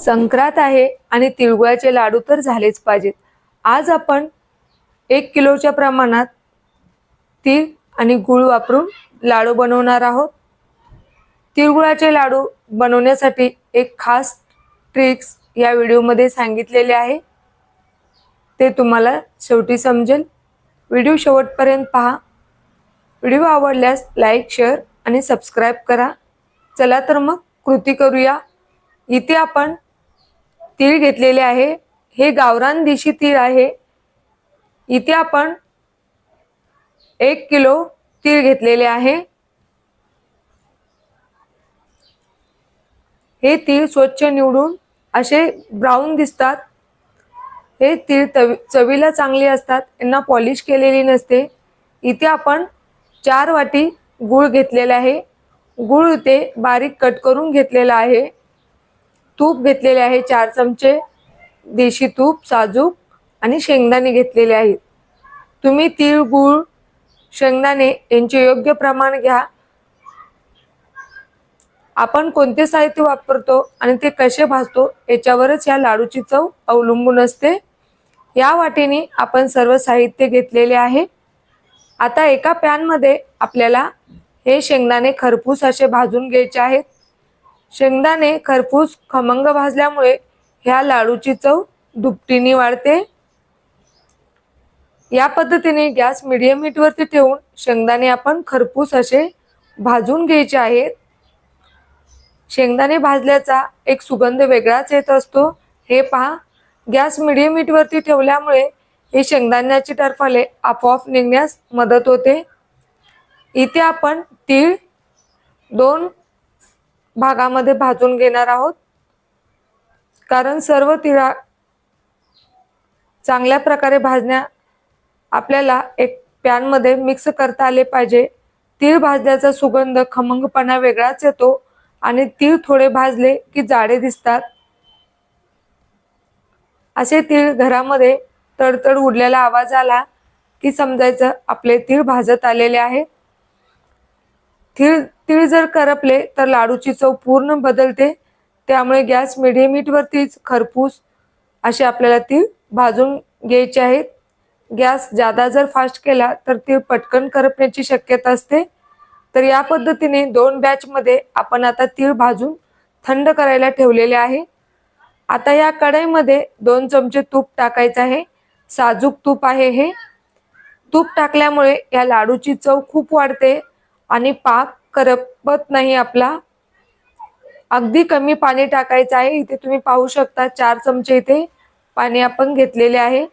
संक्रांत आहे आणि तिळगुळाचे लाडू तर झालेच पाहिजेत. आज आपण एक किलोच्या प्रमाणात तीळ आणि गुळ वापरून लाडू बनवणार आहोत. तिळगुळाचे लाडू बनवण्यासाठी एक खास ट्रिक्स या व्हिडिओमध्ये सांगितलेले आहे. ते तुम्हाला शेवटी समजेल. व्हिडिओ शेवटपर्यंत पहा. व्हिडिओ आवडल्यास लाईक शेअर आणि सबस्क्राईब करा. चला तर मग कृती करूया. इथे आपण तीळ घेतलेले आहे. हे गावरान देशी तीळ आहे. इथे आपण एक किलो तीळ घेतलेले आहे. हे तीळ स्वच्छ निवडून असे ब्राऊन दिसतात. हे तीळ तवी चवीला चांगले असतात. यांना पॉलिश केलेली नसते. इथे आपण चार वाटी गूळ घेतलेला आहे. गूळ ते बारीक कट करून घेतलेला आहे. तूप घेतलेले आहे चार चमचे देशी तूप साजूक आणि शेंगदाणे घेतलेले आहेत. तुम्ही तीळ गूळ शेंगदाणे यांचे योग्य प्रमाण घ्या. आपण कोणते साहित्य वापरतो आणि ते कसे भाजतो याच्यावरच या लाडूची चव अवलंबून असते. या वाटेने आपण सर्व साहित्य घेतलेले आहे. आता एका पॅनमध्ये आपल्याला हे शेंगदाणे खरपूस असे भाजून घ्यायचे आहेत. शेंगदाणे खरपूस खमंग भाजल्यामुळे ह्या लाडूची चव दुपटीने वाढते. या पद्धतीने गॅस मिडियम हीटवरती ठेवून शेंगदाणे आपण खरपूस असे भाजून घ्यायचे आहेत. शेंगदाणे भाजल्याचा एक सुगंध वेगळाच येत असतो. हे पहा गॅस मिडियम हीटवरती ठेवल्यामुळे हे शेंगदाण्याची टरफाले आपोआप निघण्यास मदत होते. इथे आपण तीळ दोन भागामध्ये भाजून घेणार आहोत. कारण सर्व तिळा चांगल्या प्रकारे भाजण्या आपल्याला एक पॅनमध्ये मिक्स करता आले पाहिजे. तीळ भाजल्याचा सुगंध खमंगपणा वेगळाच येतो आणि तीळ थोडे भाजले की जाडे दिसतात. असे तीळ घरामध्ये तडतड उडलेला आवाज आला की समजायचं आपले तीळ भाजत आलेले आहेत तीळ तीळ जर करपले तर लाडूची चव पूर्ण बदलते. त्यामुळे गॅस मिडियम हीटवरतीच खरपूस असे आपल्याला तीळ भाजून घ्यायचे आहेत. गॅस जादा जर फास्ट केला तर तीळ पटकन करपण्याची शक्यता असते. तर या पद्धतीने दोन बॅचमध्ये आपण आता तीळ भाजून थंड करायला ठेवलेले आहे. आता या कढईमध्ये दोन चमचे तूप टाकायचं आहे. साजूक तूप आहे हे. तूप टाकल्यामुळे या लाडूची चव खूप वाढते. आणि पाक करपत नाही आपला. अगदी कमी पाणी टाकायचं आहे. इथे तुम्ही पाहू शकता चार चमचे इथे पाणी आपण घेतलेले आहे.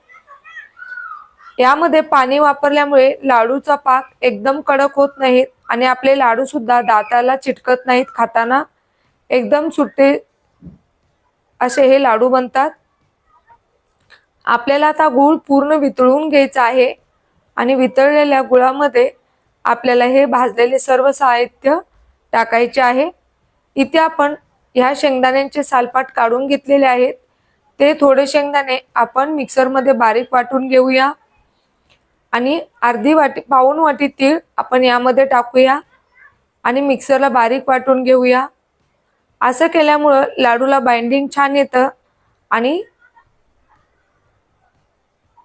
यामध्ये पाणी वापरल्यामुळे लाडूचा पाक एकदम कडक होत नाहीत आणि आपले लाडू सुद्धा दाताला चिटकत नाहीत. खाताना एकदम सुट्टे असे हे लाडू बनतात. आपल्याला आता गूळ पूर्ण वितळून घ्यायचा आहे आणि वितळलेल्या गुळामध्ये आपल्याला हे भाजलेले सर्व साहित्य टाकायचे आहे. इथे आपण ह्या शेंगदाण्यांचे सालपाट काढून घेतलेले आहेत. ते थोडे शेंगदाणे आपण मिक्सरमध्ये बारीक वाटून घेऊया. आणि अर्धी वाटी पाऊन वाटी तीळ आपण यामध्ये टाकूया. आणि मिक्सरला बारीक वाटून घेऊया. असं केल्यामुळं लाडूला बाइंडिंग छान येतं. आणि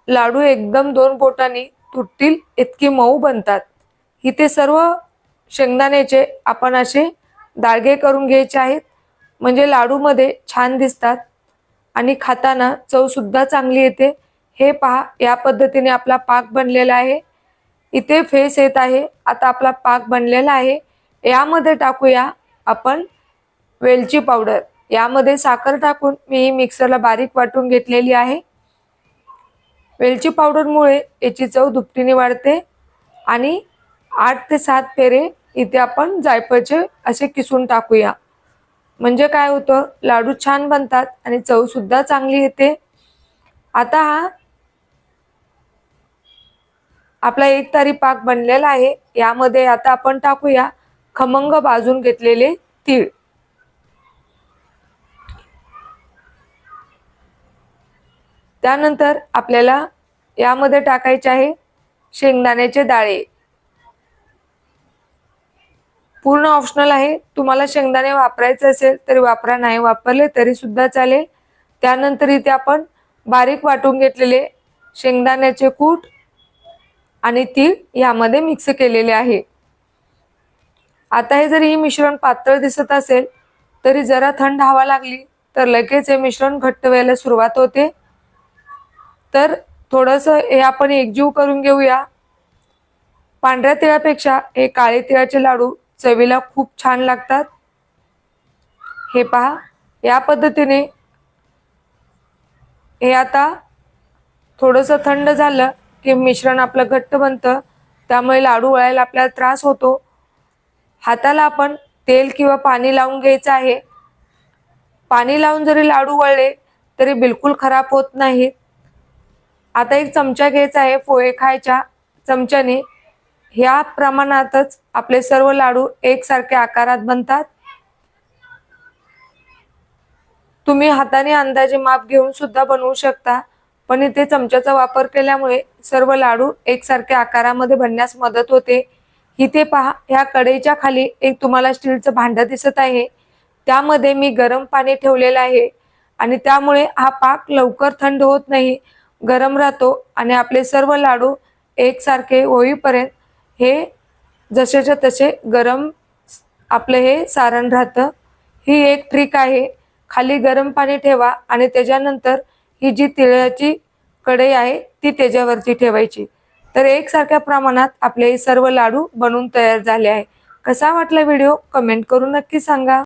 लाडू एकदम दोन बोटांनी तुटतील इतकी मऊ बनतात. इथे सर्व शेंगदाण्याचे आपण असे दाळगे करून घ्यायचे आहेत. म्हणजे लाडूमध्ये छान दिसतात. आणि खाताना चवसुद्धा चांगली येते. हे पहा या पद्धतीने आपला पाक बनलेला आहे. इथे फेस येत आहे. आता आपला पाक बनलेला आहे. यामध्ये टाकूया आपण वेलची पावडर. यामध्ये साखर टाकून मी मिक्सरला बारीक वाटून घेतलेली आहे. वेलची पावडरमुळे याची चव दुपटीने वाढते. आणि आठ ते सात पेरे इथे आपण जायफळचे असे किसून टाकूया. म्हणजे काय होतं? लाडू छान बनतात आणि चव सुद्धा चांगली येते. आता हा आपला एक तारी पाक बनलेला आहे. यामध्ये आता आपण टाकूया खमंग भाजून घेतलेले तीळ. त्यानंतर आपल्याला यामध्ये टाकायचे आहे शेंगदाण्याचे डाळे. पूर्ण ऑप्शनल आहे. तुम्हाला शेंगदाणे वापरायचे असेल तरी वापरा नाही वापरले तरी सुद्धा चालेल. त्यानंतर इथे आपण बारीक वाटून घेतलेले शेंगदाण्याचे कूट आणि तीळ यामध्ये मिक्स केलेले आहे. आता हे जरी ही मिश्रण पातळ दिसत असेल तरी जरा थंड हवा लागली तर लगेच हे मिश्रण घट्ट व्हायला सुरुवात होते. तर थोडंसं हे आपण एकजीव करून घेऊया. पांढऱ्या तिळापेक्षा हे काळे तिळाचे लाडू चवीला खूप छान लागतात. हे पहा या पद्धतीने हे आता थोडंसं थंड झालं की मिश्रण आपलं घट्ट बनतं. त्यामुळे लाडू वळायला आपल्याला त्रास होतो. हाताला आपण तेल किंवा पाणी लावून घ्यायचं आहे. पाणी लावून जरी लाडू वळले तरी बिलकुल खराब होत नाहीत. आता एक चमचा घ्यायचा आहे पोहे खायच्या चमच्याने. ह्या प्रमाणातच आपले सर्व लाडू एकसारखे आकारात बनतात. तुम्ही हाताने अंदाजे माप घेऊन सुद्धा बनवू शकता पण इथे चमच्याचा वापर केल्यामुळे सर्व लाडू एकसारख्या आकारामध्ये बनण्यास मदत होते. इथे पहा ह्या कढईच्या खाली एक तुम्हाला स्टीलचं भांडं दिसत आहे. त्यामध्ये मी गरम पाणी ठेवलेलं आहे आणि त्यामुळे हा पाक लवकर थंड होत नाही. गरम राहतो आणि आपले सर्व लाडू एकसारखे होईपर्यंत हे जसेच्या तसे गरम आपलं हे सारण राहतं. ही एक ट्रिक आहे. खाली गरम पाणी ठेवा आणि त्याच्यानंतर ही जी तिळाची कढई आहे ती त्याच्यावरती ठेवायची. तर एकसारख्या प्रमाणात आपले हे सर्व लाडू बनून तयार झाले आहे. कसा वाटला व्हिडिओ? कमेंट करून नक्की सांगा.